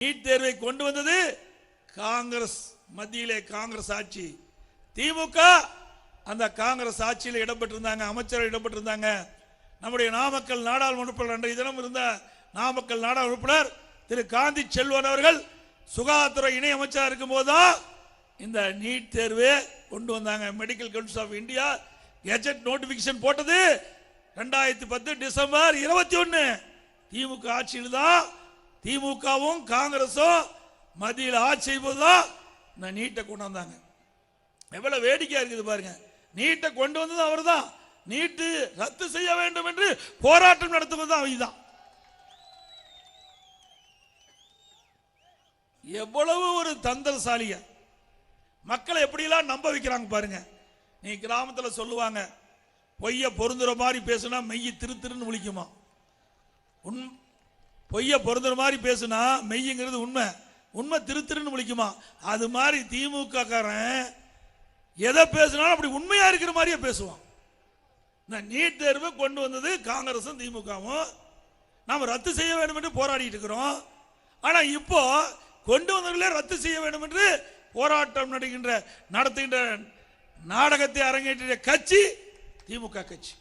NEET தேர்வை கொண்டு வந்தது காங்கிரஸ் மத்தியிலே காங்கிரஸ் ஆட்சி. திமுக அந்த காங்கிரஸ் ஆட்சியில் இடம்பெற்றிருந்தாங்க அமைச்சர் இடம்பெற்றிருந்தாங்க. நம்முடைய நாமக்கல் நாடாளுமன்ற உறுப்பினர் அன்றைய தினம் இருந்த நாமக்கல் நாடாளுமன்ற உறுப்பினர் திரு காந்தி செல்வன் அவர்கள் சுகாதாரத்துறை இணை அமைச்சராக இருக்கும் போதுதான் இந்த நீட் தேர்வு கொண்டு வந்தாங்க. Medical council of India gazette notification போட்டது. ரெண்டாயிரத்தி பத்து டிசம்பர் இருபத்தி ஒன்று திமுக ஆட்சியில் தான் திமுகவும் காங்கிரஸும் மத்தியில் ஆட்சி செய்யும்போது தான் இந்த நீட்டை கொண்டு வந்தாங்க எவ்வளவு வேடிக்கையா இருக்குது பாருங்க. நீட்டை கொண்டு வந்தது அவர்தான். நீட்டு ரத்து செய்ய வேண்டும் என்று போராட்டம் நடத்துவது தான் எவ்வளவு ஒரு தந்திரசாலிய. மக்களை எப்படியெல்லாம் நம்ப வைக்கிறாங்க பாருங்க. நீ கிராமத்தில் சொல்லுவாங்க பொய்ய பொருந்துற மாதிரி பேசுனா மெய்ய திரு திருன்னு விழிக்குமா? உன் பொய்ய பொருந்துற மாதிரி பேசுனா மெய்யுங்கிறது உண்மை. உண்மை திரு திருன்னு அது மாதிரி திமுக காரன் எதை பேசினாலும் அப்படி உண்மையா இருக்கிற மாதிரியே பேசுவான். இந்த நீட் தேர்வு கொண்டு வந்தது காங்கிரசும் திமுகவும். நாம் ரத்து செய்ய வேண்டும் என்று போராடிட்டு இருக்கிறோம். ஆனா இப்போ கொண்டு வந்தவர்களே ரத்து செய்ய வேண்டும் என்று போராட்டம் நடக்கின்ற நடத்துகின்ற நாடகத்தை அரங்கேற்றிய கட்சி திமுக கட்சி.